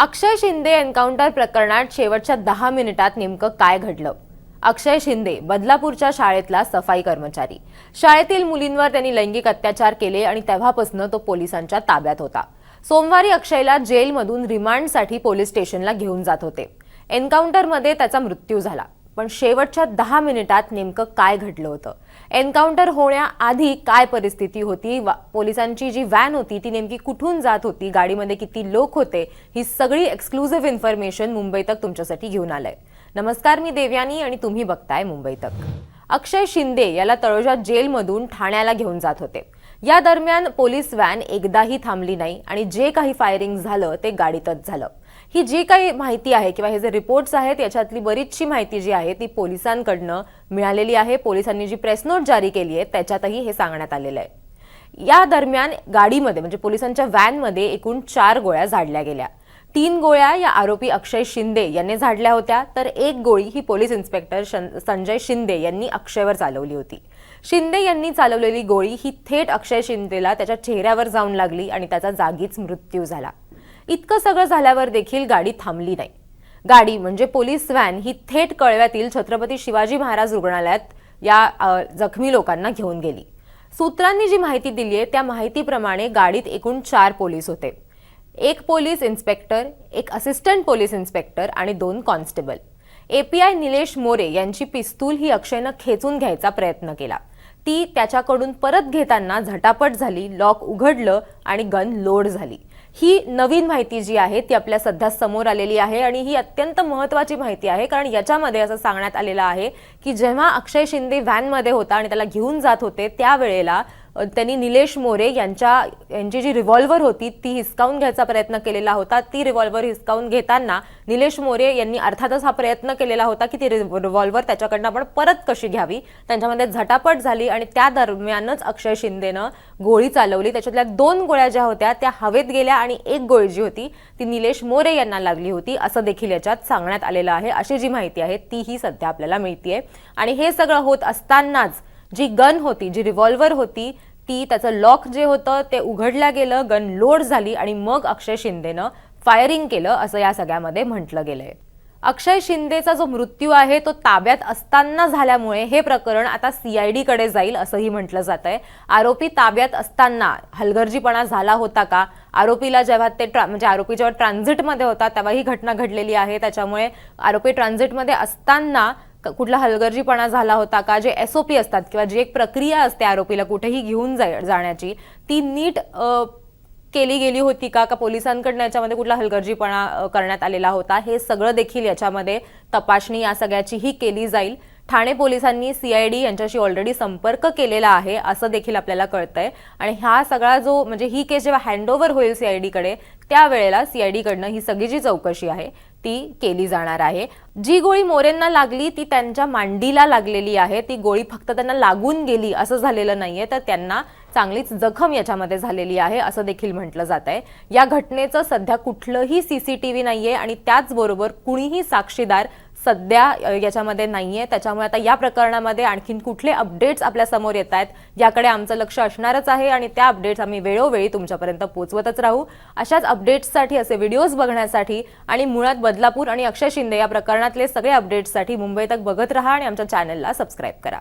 अक्षय Shinde encounter प्रकरणात शेवटच्या दहा मिनिटात नेमकं काय घडलं? अक्षय शिंदे बदलापूरच्या शाळेतला सफाई कर्मचारी. शाळेतील मुलींवर त्यांनी लैंगिक अत्याचार केले आणि तेव्हापासून तो पोलिसांच्या ताब्यात होता. सोमवारी अक्षयला जेलमधून रिमांडसाठी पोलीस स्टेशनला घेऊन जात होते. एन्काउंटरमध्ये त्याचा मृत्यू झाला. पण शेवटच्या दहा मिनिटात नेमकं काय घडलं होतं? एन्काउंटर होण्याआधी काय परिस्थिती होती? पोलिसांची जी व्हॅन होती ती नेमकी कुठून जात होती? गाडीमध्ये किती लोक होते? ही सगळी एक्सक्लुझिव्ह इन्फॉर्मेशन मुंबई तक तुमच्यासाठी घेऊन आलंय. नमस्कार मी देवयानी आणि तुम्ही बघताय मुंबई तक. अक्षय शिंदे याला तळोजा जेलमधून ठाण्याला घेऊन जात होते. या दरम्यान पोलीस व्हॅन एकदाही थांबली नाही आणि जे काही फायरिंग झालं ते गाडीतच झालं. ही जी काही माहिती आहे किंवा हे जे रिपोर्ट्स आहेत याच्यातली बरीचशी माहिती जी आहे ती पोलिसांकडनं मिळालेली आहे. पोलिसांनी जी प्रेस नोट जारी केली आहे त्याच्यातही हे सांगण्यात आलेलं आहे. या दरम्यान गाडीमध्ये म्हणजे पोलिसांच्या व्हॅनमध्ये एकूण चार गोळ्या झाडल्या गेल्या. तीन गोळ्या या आरोपी अक्षय शिंदे यांनी झाडल्या होत्या तर एक गोळी ही पोलीस इन्स्पेक्टर संजय शिंदे यांनी अक्षयवर चालवली होती. शिंदे यांनी चालवलेली गोळी ही थेट अक्षय शिंदेला त्याच्या चेहऱ्यावर जाऊन लागली आणि त्याचा जागीच मृत्यू झाला. इतकं सगळं झाल्यावर देखील गाडी थांबली नाही. गाडी म्हणजे पोलीस व्हॅन ही थेट कळव्यातील छत्रपती शिवाजी महाराज रुग्णालयात या जखमी लोकांना घेऊन गेली. सूत्रांनी जी माहिती दिली आहे त्या माहितीप्रमाणे गाडीत एकूण चार पोलीस होते. एक पोलीस इन्स्पेक्टर एक असिस्टंट पोलीस इन्स्पेक्टर आणि दोन कॉन्स्टेबल. एपीआय निलेश मोरे यांची पिस्तूल ही अक्षयनं खेचून घ्यायचा प्रयत्न केला. ती त्याच्याकडून परत घेताना झटापट झाली लॉक उघडलं आणि गन लोड झाली. ही नवीन माहिती जी आहे ती आपल्या सध्या समोर आलेली आहे आणि ही अत्यंत महत्वाची माहिती आहे कारण याच्यामध्ये असं सांगण्यात आलेलं आहे की जेव्हा अक्षय शिंदे व्हॅनमध्ये होता आणि त्याला घेऊन जात होते त्यावेळेला त्यांनी निलेश मोरे यांच्या यांची जी रिव्हॉल्वर होती ती हिसकावून घ्यायचा प्रयत्न केलेला होता. ती रिव्हॉल्वर हिसकावून घेताना निलेश मोरे यांनी अर्थातच हा प्रयत्न केलेला होता की ती रिव्हॉल्वर त्याच्याकडनं आपण परत कशी घ्यावी? त्यांच्यामध्ये झटापट झाली आणि त्या दरम्यानच अक्षय शिंदेनं गोळी चालवली. त्याच्यातल्या दोन गोळ्या ज्या होत्या त्या हवेत गेल्या आणि एक गोळी जी होती ती निलेश मोरे यांना लागली होती. असं देखील याच्यात सांगण्यात आलेलं आहे. अशी जी माहिती आहे तीही सध्या आपल्याला मिळतीये. आणि हे सगळं होत असतानाच जी गन होती जी रिव्हॉल्वर होती ती त्याचं लॉक जे होतं ते उघडलं गेलं गन लोड झाली आणि मग अक्षय शिंदेनं फायरिंग केलं असं या सगळ्यामध्ये म्हटलं गेलंय. अक्षय शिंदेचा जो मृत्यू आहे तो ताब्यात असताना झाल्यामुळे हे प्रकरण आता सीआयडीकडे जाईल असंही म्हटलं जात आहे आरोपी ताब्यात असताना हलगर्जीपणा झाला होता का? आरोपीला जेव्हा ते ट्रा म्हणजे आरोपी जेव्हा ट्रान्झिटमध्ये होता तेव्हा ही घटना घडलेली आहे. त्याच्यामुळे आरोपी ट्रान्झिटमध्ये असताना कुठला हलगर्जीपणा झाला होता का जे एस ओ पी असतात किंवा जी एक प्रक्रिया असते आरोपीला कुठेही घेऊन जाण्याची ती नीट केली गेली होती का का पोलिसांकडनं याच्यामध्ये कुठला हलगर्जीपणा करण्यात आलेला होता हे सगळं देखील याच्यामध्ये तपासणी या सगळ्याचीही केली जाईल. ठाणे पोलिसांनी सीआयडी यांच्याशी ऑलरेडी संपर्क केलेला आहे असं देखील आपल्याला कळतंय. आणि हा सगळा जो म्हणजे ही केस जेव्हा हँडओव्हर होईल सीआयडीकडे त्यावेळेला सीआयडीकडनं ही सगळी जी चौकशी आहे ती केली जाणार आहे. जी गोळी मोरेंना लागली ती त्यांच्या मांडीला लागलेली आहे. ती गोळी फक्त त्यांना लागून गेली असं झालेलं नाहीये तर त्यांना चांगलीच जखम याच्यामध्ये झालेली आहे असं देखील म्हटलं जात आहे. या घटनेचं सध्या कुठलंही सीसीटीव्ही नाहीये आणि त्याचबरोबर कुणीही साक्षीदार सध्या याच्यामध्ये नाही आहे त्याच्यामुळे आता या प्रकरणामध्ये आणखीन कुठले अपडेट्स आपल्यासमोर येत आहेत याकडे आमचं लक्ष असणारच आहे आणि त्या अपडेट्स आम्ही वेळोवेळी तुमच्यापर्यंत पोहोचवतच राहू. अशाच अपडेट्ससाठी असे व्हिडिओज बघण्यासाठी आणि मुळात बदलापूर आणि अक्षय शिंदे या प्रकरणातले सगळे अपडेट्ससाठी मुंबई तक बघत राहा आणि आमच्या चॅनलला सबस्क्राईब करा.